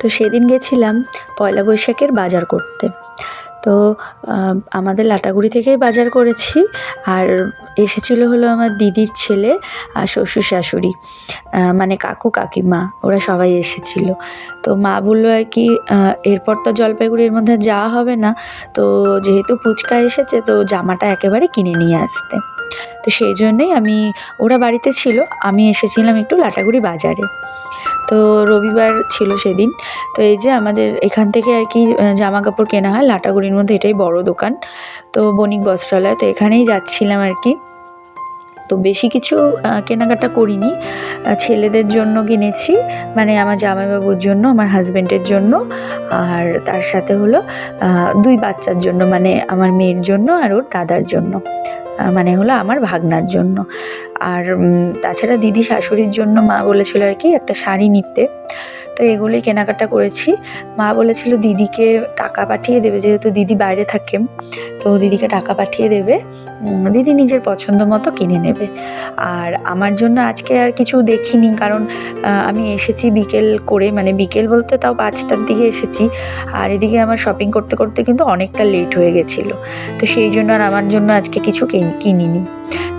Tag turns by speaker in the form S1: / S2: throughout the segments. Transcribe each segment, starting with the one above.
S1: তো সেদিন গেছিলাম পয়লা বৈশাখের বাজার করতে। তো আমাদের লাটাগুড়ি থেকেই বাজার করেছি আর এসেছিল হলো আমার দিদির ছেলে আর শ্বশুর শাশুড়ি মানে কাকু কাকিমা, ওরা সবাই এসেছিল। তো মা বলল আর কি এরপর তো জলপাইগুড়ির মধ্যে যাওয়া হবে না, তো যেহেতু ফুচকা এসেছে তো জামাটা একেবারে কিনে নিয়ে আসতে। তো সেই জন্যেই আমি, ওরা বাড়িতে ছিল, আমি এসেছিলাম একটু লাটাগুড়ি বাজারে। তো রবিবার ছিল সেদিন। তো এই যে আমাদের এখান থেকে আর কি জামা কাপড় কেনা হয়, লাটাগুড়ির মধ্যে এটাই বড় দোকান, তো বণিক বস্ত্রালয়, তো এখানেই যাচ্ছিলাম আর কি। তো বেশি কিছু কেনাকাটা করিনি। ছেলেদের জন্য কিনেছি মানে আমার জামাইবাবুর জন্য, আমার হাজব্যান্ডের জন্য, আর তার সাথে হলো দুই বাচ্চার জন্য মানে আমার মেয়ের জন্য আর ওর দাদার জন্য। মানে হলো আমার ভাগনার জন্য। আর তাছাড়া দিদি শাশুড়ির জন্য মা বলেছিল আর কি একটা শাড়ি নিতে। তো এগুলোই কেনাকাটা করেছি। মা বলেছিল দিদিকে টাকা পাঠিয়ে দেবে, যেহেতু দিদি বাইরে থাকে, তো দিদিকে টাকা পাঠিয়ে দেবে। দিদি নিজের পছন্দ মতো কিনে নেবে। আর আমার জন্য আজকে আর কিছু দেখিনি, কারণ আমি এসেছি বিকেল করে মানে বিকেল বলতে তাও পাঁচটার দিকে এসেছি। আর এদিকে আমার শপিং করতে করতে কিন্তু অনেকটা লেট হয়ে গেছিল। তো সেই জন্য আর আমার জন্য আজকে কিছু কিন- কিনিনি।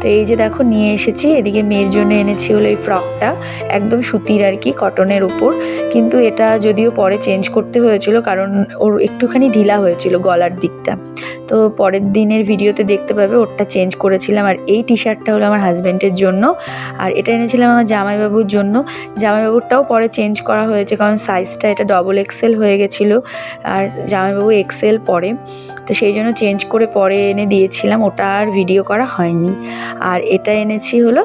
S1: তো এই যে দেখো, নিয়ে এসেছি। এদিকে মেয়ের জন্য এনেছি হলো এই ফ্রকটা, একদম সুতির আর কি, কটনের উপর। কিন্তু এটা যদিও পরে চেঞ্জ করতে হয়েছিল, কারণ ওর একটুখানি ঢিলা হয়েছিল গলার দিকটা। তো পরের দিনের ভিডিওতে দেখতে পাবে, ওরটা চেঞ্জ করেছিলাম। আর এই টি শার্টটা হলো আমার হাজব্যান্ডের জন্য। আর এটা এনেছিলাম আমার জামাইবাবুর জন্য। জামাইবাবুরটাও পরে চেঞ্জ করা হয়েছে, কারণ সাইজটা এটা ডবল এক্সেল হয়ে গেছিল। আর জামাইবাবু এক্সেল পরে। তো সেই জন্য চেঞ্জ করে পরে এনে দিয়েছিলাম। ওটা আর ভিডিও করা হয়নি। আর এটা এনেছি হলো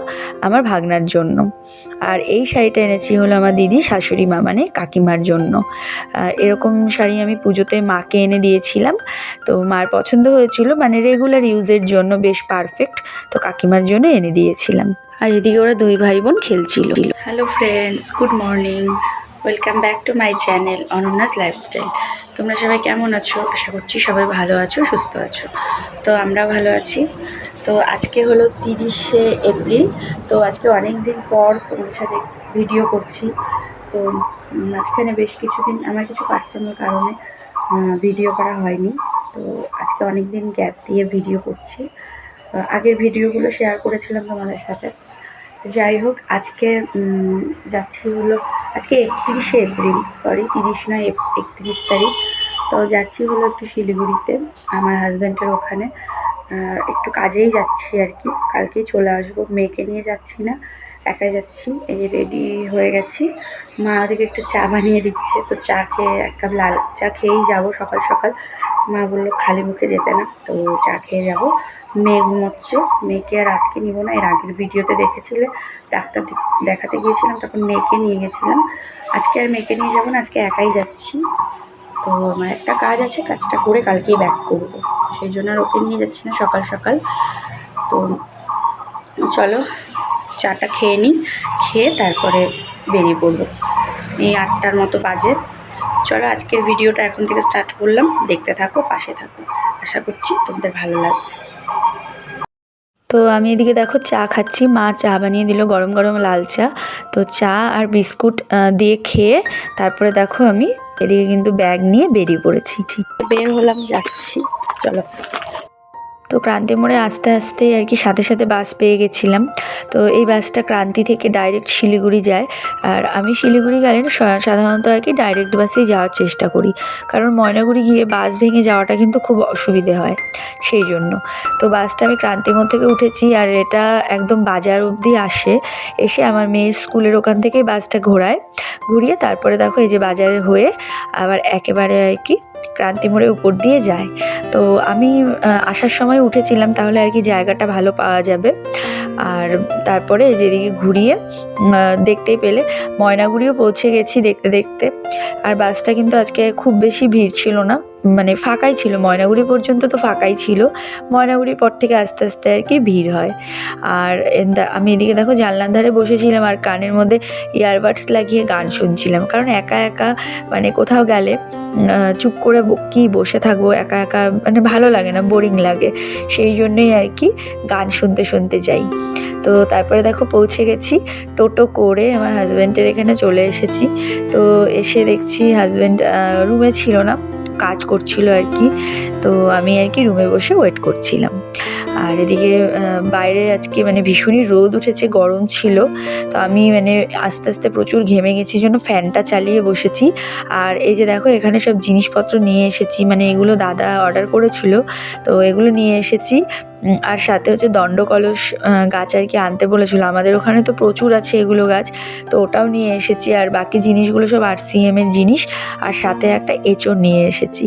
S1: আমার ভাগনার জন্য। আর এই শাড়িটা এনেছি হলো আমার দিদি শাশুড়ি মা মানে কাকিমার জন্য। এরকম শাড়ি আমি পুজোতে মাকে এনে দিয়েছিলাম। তো মার পছন্দ হয়েছিল মানে রেগুলার ইউজের জন্য বেশ পারফেক্ট তো কাকিমার জন্য এনে দিয়েছিলাম। আর এদিকে ওরা দুই ভাই বোন খেলছিল। Hello friends good morning welcome back to my channel Ananya's lifestyle তোমরা সবাই কেমন আছো? আশা করছি সবাই ভালো আছো, সুস্থ আছো। তো আমরা ভালো আছি। তো আজকে হলো তিরিশে এপ্রিল। তো আজকে অনেক দিন পর তোমাদের সাথে ভিডিও করছি। তো মাঝখানে বেশ কিছুদিন, আমার কিছু পার্সোনাল কারণে ভিডিও করা হয়নি। তো আজকে অনেক দিন গ্যাপ দিয়ে ভিডিও করছি। আগের ভিডিওগুলো শেয়ার করেছিলাম তোমাদের সাথে। যাই হোক, আজকে যাচ্ছি হলো আজকে একত্রিশে এপ্রিল সরি তিরিশ নয়, একত্রিশ তারিখ। তো যাচ্ছি হলো একটু শিলিগুড়িতে, আমার হাজব্যান্ডের ওখানে। একটু কাজেই যাচ্ছি আর কি। কালকেই চলে আসব, মেয়েকে নিয়ে যাচ্ছি না। একাই যাচ্ছি, এই যে রেডি হয়ে গেছি। মা ওদিকে একটু চা বানিয়ে দিচ্ছে, তো চা খেয়ে এক কাপ লাল চা খেয়েই যাব সকাল সকাল। মা বলল, খালি মুখে যেতে না। তো চা খেয়ে যাব। মেয়ে ঘুমোচ্ছে, মেয়েকে আর আজকে নিব না, এর আগের ভিডিওতে দেখেছিলে, ডাক্তার দেখ- দেখাতে গিয়েছিলাম, তখন মেয়েকে নিয়ে গেছিলাম। আজকে আর মেয়েকে নিয়ে যাব না, আজকে একাই যাচ্ছি। তো আমার একটা কাজ আছে, কাজটা করে কালকেই ব্যাক করব। সেই জন্য আর ওকে নিয়ে যাচ্ছি না সকাল সকাল। তো চলো চাটা খেয়ে নিই খেয়ে তারপরে বেরিয়ে পড়ব। এই আটটার মতো বাজে। চলো আজকের ভিডিওটা এখন থেকে স্টার্ট করলাম। দেখতে থাকো পাশে থাকো। আশা করছি তোমাদের ভালো লাগবে। তো আমি এদিকে দেখো চা খাচ্ছি। মা চা বানিয়ে দিল গরম গরম লাল চা। তো চা আর বিস্কুট দিয়ে খেয়ে তারপরে দেখো আমি এদিকে কিন্তু ব্যাগ নিয়ে বেরিয়ে পড়েছি। বের হলাম যাচ্ছি। চলো। তো ক্রান্তি মোড়ে আস্তে আস্তে আর কি সাথে সাথে বাস পেয়ে গেছিলাম। তো এই বাসটা ক্রান্তি থেকে ডাইরেক্ট শিলিগুড়ি যায়। আর আমি শিলিগুড়ি গেলে সাধারণত আর কি ডাইরেক্ট বাসেই যাওয়ার চেষ্টা করি। কারণ ময়নাগুড়ি গিয়ে বাস ভেঙে যাওয়াটা কিন্তু খুব অসুবিধে হয় সেই জন্য। তো বাসটা আমি ক্রান্তিমোড় থেকে উঠেছি আর এটা একদম বাজার অবধি আসে। এসে আমার মেয়ের স্কুলের ওখান থেকেই বাসটা ঘোরায়। ঘুরিয়ে তারপরে দেখো এই যে বাজারে হয়ে আবার একেবারে আর কি ক্রান্তি মোড়ের উপর দিয়ে যায়। তো আমি আসার সময় উঠেছিলাম তাহলে আর কি জায়গাটা ভালো পাওয়া যাবে। আর তারপরে যেদিকে ঘুরিয়ে দেখতেই পেলে, ময়নাগুড়িও পৌঁছে গেছি দেখতে দেখতে। আর বাসটা কিন্তু আজকে খুব বেশি ভিড় ছিল না। মানে ফাঁকাই ছিল, ময়নাগুড়ি পর্যন্ত তো ফাঁকাই ছিল। ময়নাগুড়ির পর থেকে আস্তে আস্তে আর কি ভিড় হয়। আর আমি এদিকে দেখো জানলার ধারে বসেছিলাম আর কানের মধ্যে ইয়ারবাডস লাগিয়ে গান শুনছিলাম। কারণ একা একা মানে কোথাও গেলে চুপ করে কি বসে থাকব, একা একা মানে ভালো লাগে না বোরিং লাগে। সেই জন্যই আর কি গান শুনতে শুনতে যাই। তো তারপরে দেখো পৌঁছে গেছি, টোটো করে আমার হাজব্যান্ডের এখানে চলে এসেছি। তো এসে দেখছি হাজব্যান্ড রুমে ছিল না। কাজ করছিল আর কি। তো আমি আর কি রুমে বসে ওয়েট করছিলাম। আর এদিকে বাইরে আজকে মানে ভীষণই রোদ উঠেছে, গরম ছিল। তো আমি মানে আস্তে আস্তে প্রচুর ঘেমে গেছি জন্য ফ্যানটা চালিয়ে বসেছি। আর এই যে দেখো, এখানে সব জিনিসপত্র নিয়ে এসেছি মানে এগুলো দাদা অর্ডার করেছিল, তো এগুলো নিয়ে এসেছি। আর সাথে হচ্ছে দণ্ডকলস গাছ আর কি আনতে বলেছিল। আমাদের ওখানে তো প্রচুর আছে এগুলো গাছ, তো ওটাও নিয়ে এসেছি। আর বাকি জিনিসগুলো সব আর এর জিনিস। আর সাথে একটা এঁচড় নিয়ে এসেছি।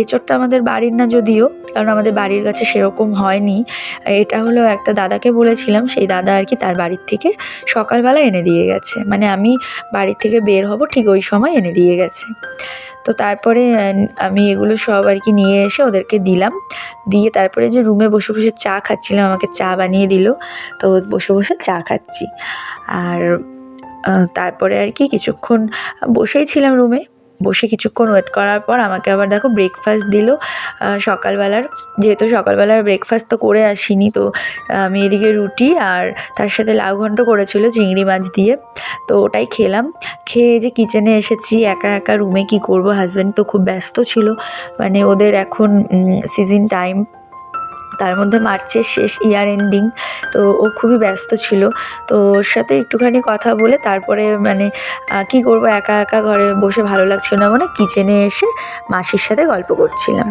S1: এঁচড়টা আমাদের বাড়ির না যদিও কারণ আমাদের বাড়ির কাছে সেরকম হয়নি। এটা হলো একটা দাদাকে বলেছিলাম, সেই দাদা আর কি তার বাড়ির থেকে সকালবেলা এনে দিয়ে গেছে। মানে আমি বাড়ির থেকে বের হব ঠিক ওই সময় এনে দিয়ে গেছে। তো তারপরে আমি এগুলো সব আর কি নিয়ে এসে ওদেরকে দিলাম। দিয়ে তারপরে যে রুমে বসে বসে চা খাচ্ছিলাম, আমাকে চা বানিয়ে দিল। তো বসে বসে চা খাচ্ছি। আর তারপরে আর কি কিছুক্ষণ বসেই ছিলাম রুমে বসে কিছুক্ষণ ওয়েট করার পর আমাকে আবার দেখো ব্রেকফাস্ট দিল। সকালবেলার, যেহেতু সকালবেলার ব্রেকফাস্ট তো করে আসিনি, তো আমি এদিকে রুটি আর তার সাথে লাউ ঘন্ট করেছিল চিংড়ি মাছ দিয়ে। তো ওটাই খেলাম। খেয়ে যে কিচেনে এসেছি, একা একা রুমে কি করব? হাজব্যান্ড তো খুব ব্যস্ত ছিল। মানে ওদের এখন সিজন টাইম তার মধ্যে মার্চের শেষ ইয়ার এন্ডিং তো ও খুবই ব্যস্ত ছিল। তো ওর সাথে একটুখানি কথা বলে তারপরে মানে কি করব, একা একা ঘরে বসে ভালো লাগছিল না মানে কিচেনে এসে মাসির সাথে গল্প করছিলাম।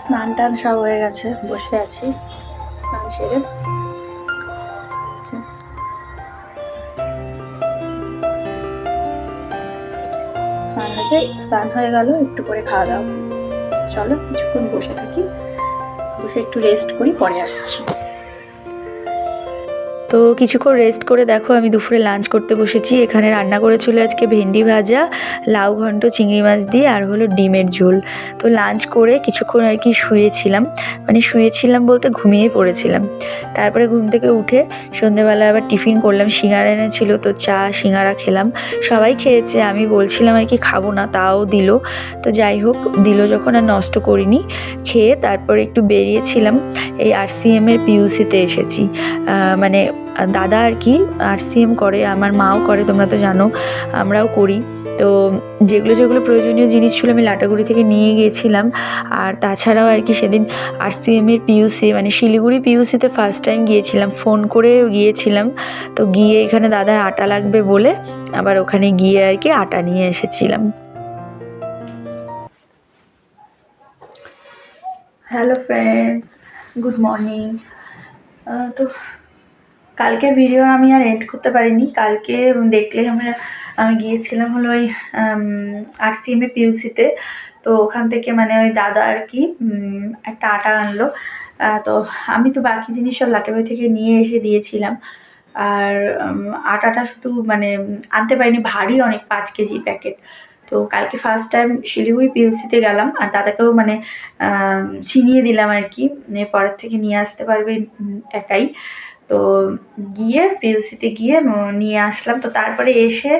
S2: স্নান টান সব হয়ে গেছে, বসে আছি, স্নান সেরে। স্নান স্নান হয়ে গেল, একটু করে খাওয়া দাওয়া। চলো, কিছুক্ষণ বসে থাকি। বসে একটু রেস্ট করি পরে আসছি।
S1: তো কিছুক্ষণ রেস্ট করে দেখো আমি দুপুরে লাঞ্চ করতে বসেছি। এখানে রান্না করেছিল আজকে ভেন্ডি ভাজা, লাউ ঘন্ট, চিংড়ি মাছ দিয়ে, আর হলো ডিমের ঝোল। তো লাঞ্চ করে কিছুক্ষণ আর কি শুয়েছিলাম। মানে শুয়েছিলাম বলতে ঘুমিয়ে পড়েছিলাম। তারপরে ঘুম থেকে উঠে সন্ধেবেলা আবার টিফিন করলাম, সিঙ্গারা এনেছিল, তো চা, সিঙ্গারা খেলাম। সবাই খেয়েছে, আমি বলছিলাম আর কি খাব না, তাও দিল। তো যাই হোক, দিল যখন আর নষ্ট করিনি। খেয়ে তারপরে একটু বেরিয়েছিলাম। এই আর সি এমের পিউসিতে এসেছি। মানে দাদা আর কি, আর সি এম করে, আমার মাও করে, তোমরা তো জানো, আমরাও করি। তো যেগুলো যেগুলো প্রয়োজনীয় জিনিস ছিল আমি লাটাগুড়ি থেকে নিয়ে গিয়েছিলাম। আর তাছাড়াও আর কি সেদিন আর সি এমের পিউসি মানে শিলিগুড়ি পিউসিতে ফার্স্ট টাইম গিয়েছিলাম ফোন করে গিয়েছিলাম। তো গিয়ে এখানে দাদার আটা লাগবে বলে আবার ওখানে গিয়ে আর কি আটা নিয়ে এসেছিলাম।
S2: হ্যালো ফ্রেন্ডস গুড মর্নিং তো কালকে ভিডিও আমি আর এড করতে পারিনি। কালকে দেখলে আমরা, আমি গিয়েছিলাম হলো ওই আর সি এম এ পিউসিতে তো। ওখান থেকে মানে ওই দাদা আর কি একটা আটা আনলো। তো আমি তো বাকি জিনিস সব লাটাবাড়ি থেকে নিয়ে এসে দিয়েছিলাম। আর আটাটা শুধু মানে আনতে পারিনি, ভারী অনেক, পাঁচ কেজি প্যাকেট তো কালকে ফার্স্ট টাইম শিলিগুড়ি পিউসিতে গেলাম। আর দাদাকেও মানে ছিনিয়ে দিলাম আর কি। পরের থেকে নিয়ে আসতে পারবে একাই। তো গিয়ে পিউসিতে গিয়ে নিয়ে আসলাম। তো তারপরে এসে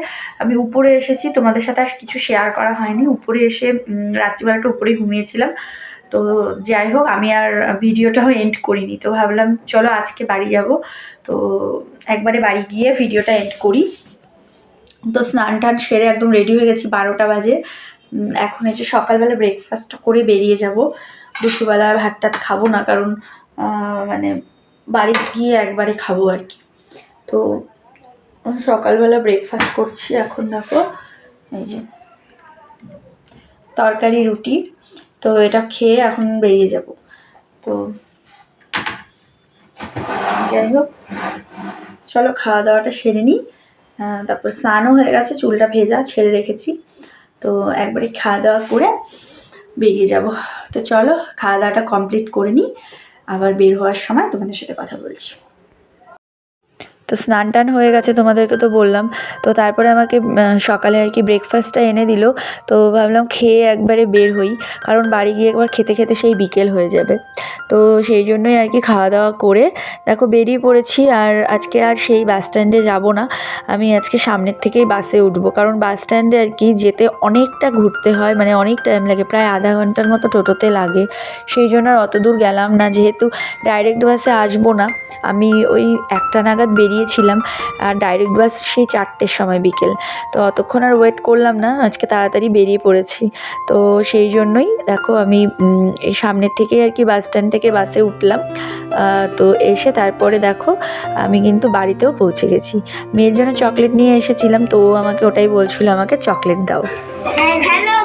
S2: আমি উপরে এসেছি। তোমাদের সাথে আর কিছু শেয়ার করা হয়নি। উপরে এসে রাত্রিবেলাটা উপরেই ঘুমিয়েছিলাম। তো যাই হোক, আমি আর ভিডিওটাও এন্ড করিনি। তো ভাবলাম, চলো আজকে বাড়ি যাব। তো একবারে বাড়ি গিয়ে ভিডিওটা এন্ড করি। তো স্নান টান সেরে একদম রেডি হয়ে গেছি বারোটা বাজে। এখন যে সকালবেলা ব্রেকফাস্ট করে বেরিয়ে যাব। দুপুরবেলা আর খাব না কারণ মানে বাড়ি গিয়ে একবারে খাব আর কি। তো সকালবেলা ব্রেকফাস্ট করছি এখন দেখো, এই যে তরকারি, রুটি। তো এটা খেয়ে এখন বেরিয়ে যাব। তো যাই হোক, চলো খাওয়া দাওয়াটা সেরে নিই। তারপর স্নানও হয়ে গেছে, চুলটা ভেজা, ছেড়ে রেখেছি। তো একবারে খাওয়া দাওয়া করে বেরিয়ে যাব। তো চলো খাওয়া দাওয়াটা কমপ্লিট করে নিই। আবার বের হওয়ার সময় তোমাদের সাথে কথা বলছি।
S1: তো স্নান টান হয়ে গেছে, তোমাদেরকে তো বললাম। তো তারপরে আমাকে সকালে আর কি ব্রেকফাস্টটা এনে দিল। তো ভাবলাম খেয়ে একবারে বের হই, কারণ বাড়ি গিয়ে একবার খেতে খেতে সেই বিকেল হয়ে যাবে। তো সেই জন্যই আর কি খাওয়া দাওয়া করে, দেখো বেরিয়ে পড়েছি। আর আজকে আর সেই বাস স্ট্যান্ডে যাব না। আমি আজকে সামনের থেকেই বাসে উঠবো। কারণ বাস স্ট্যান্ডে আর কি যেতে অনেকটা ঘুরতে হয় মানে অনেক টাইম লাগে, প্রায় আধা ঘণ্টার মতো টোটোতে লাগে। সেই জন্য আর অত দূর গেলাম না। যেহেতু ডাইরেক্ট বাসে আসব না, আমি ওই একটা নাগাদ বেরিয়েছিলাম, আর ডাইরেক্ট বাস সেই চারটের সময় বিকেল। তো অতক্ষণ আর ওয়েট করলাম না, আজকে তাড়াতাড়ি বেরিয়ে পড়েছি। তো সেই জন্যই দেখো আমি এই সামনের থেকেই আর কি বাস স্ট্যান্ড থেকে বাসে উঠলাম। তো এসে তারপরে দেখো, আমি কিন্তু বাড়িতেও পৌঁছে গেছি। মেয়ের জন্য চকলেট নিয়ে এসেছিলাম, তো ও আমাকে ওটাই বলছিল, আমাকে চকলেট দাও।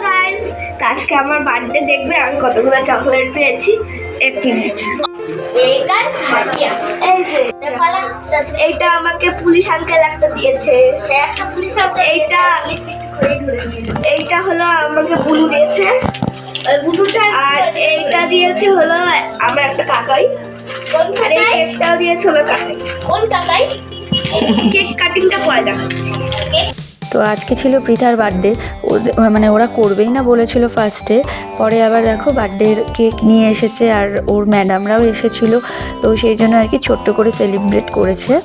S3: গাইস আজকে আমার বার্থডে দেখবে, আমি কতগুলো চকলেট পেয়েছি। এক মিনিট এই এইটা আমাকে পুলিশ আঙ্কেল একটা দিয়েছে। এইটা এইটা হলো আমাকে বুলু দিয়েছে। আর এইটা দিয়েছে হলো আমার একটা কাকাই। আর এই কেকটাও দিয়েছে আমার কাকাই। কোন কাকাই? কেক কাটিংটা পরে দেখাচ্ছি
S1: তো আজকে ছিল পৃথার বার্থডে মানে ওরা করবেই না বলেছিল ফার্স্টে পরে আবার দেখো বার্থডের কেক নিয়ে এসেছে আর ওর ম্যাডামরাও এসেছিল। তো সেই জন্য আর কি ছোট্ট করে সেলিব্রেট করেছে।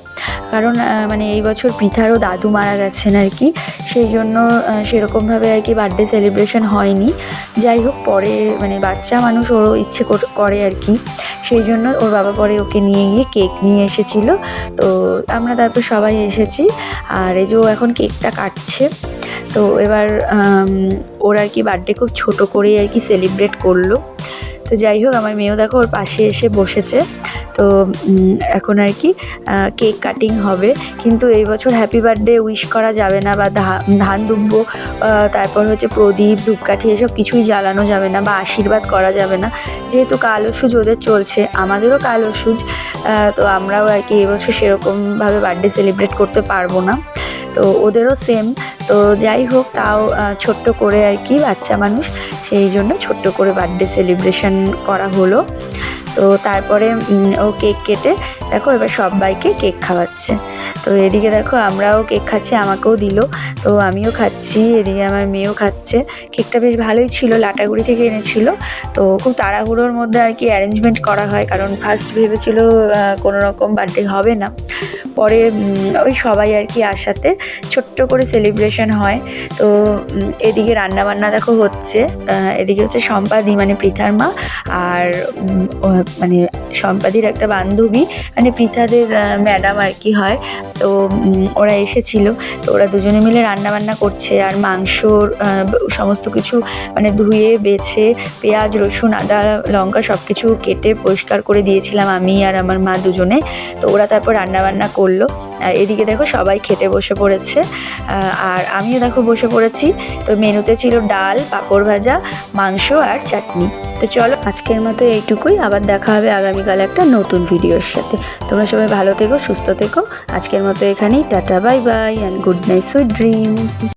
S1: কারণ মানে এই বছর পৃথারও দাদু মারা গেছেন আর কি। সেই জন্য সেরকমভাবে আর কি বার্থডে সেলিব্রেশন হয়নি। যাই হোক, পরে মানে বাচ্চা মানুষ ওরও ইচ্ছে কর- আর কি। সেই জন্য ওর বাবা পরে ওকে নিয়ে গিয়ে কেক নিয়ে এসেছিল। তো আমরা তারপর সবাই এসেছি। আর এই যে ও এখন কেকটা কাটছে তো এবার ওর আর কি বার্থডে খুব ছোট করেই আর কি সেলিব্রেট করল। তো যাই হোক, আমার মেয়েও দেখো ওর পাশে এসে বসেছে। তো এখন আর কি কেক কাটিং হবে। কিন্তু এই বছর হ্যাপি বার্থডে উইশ করা যাবে না বা ধান দুব্ব তারপর হচ্ছে প্রদীপ, ধূপকাঠি এসব কিছুই জ্বালানো যাবে না বা আশীর্বাদ করা যাবে না। যেহেতু কালো সুজ ওদের চলছে, আমাদেরও কালো সুজ তো আমরাও আর কি এবছর সেরকমভাবে বার্থডে সেলিব্রেট করতে পারব না। তো ওদেরও সেম তো যাই হোক, তাও ছোট্ট করে আর কি, বাচ্চা মানুষ। সেই জন্য ছোট্ট করে বার্থডে সেলিব্রেশন করা হলো। তো তারপরে ও কেক কেটে, দেখো এবার সবাইকে কেক খাওয়াচ্ছে। তো এদিকে দেখো আমরাও কেক খাচ্ছি, আমাকেও দিল। তো আমিও খাচ্ছি, এদিকে আমার মেয়েও খাচ্ছে। কেকটা বেশ ভালোই ছিল, লাটাগুড়ি থেকে এনেছিল। তো খুব তাড়াহুড়োর মধ্যে আর কি অ্যারেঞ্জমেন্ট করা হয়, কারণ ফার্স্ট ভেবেছিল কোনো রকম বার্থডে হবে না। পরে ওই সবাই আর কি আসাতে ছোট্ট করে সেলিব্রেশন হয়। তো এদিকে রান্নাবান্না দেখো হচ্ছে এদিকে হচ্ছে সম্পাদি মানে পৃথার মা আর মানে সম্পাদির একটা বান্ধবী মানে পৃথাদের ম্যাডাম আর কি হয়। তো ওরা এসেছিল। তো ওরা দুজনে মিলে রান্না বান্না করছে আর মাংসর সমস্ত কিছু মানে ধুয়ে, বেছে, পেঁয়াজ, রসুন, আদা, লঙ্কা সব কিছু কেটে পরিষ্কার করে দিয়েছিলাম আমি আর আমার মা দুজনে। তো ওরা তারপর রান্না বান্না করল। এদিকে দেখো সবাই খেতে বসে পড়েছে। আর আমিও দেখো বসে পড়েছি। তো মেনুতে ছিল ডাল, পাঁপড় ভাজা, মাংস আর চাটনি। তো চলো আজকের মতো এইটুকুই। আবার দেখা হবে আগামীকাল একটা নতুন ভিডিওর সাথে। তোমরা সবাই ভালো থেকো, সুস্থ থেকো। আজকের মতো এখানেই। Tata, bye bye and good night sweet dream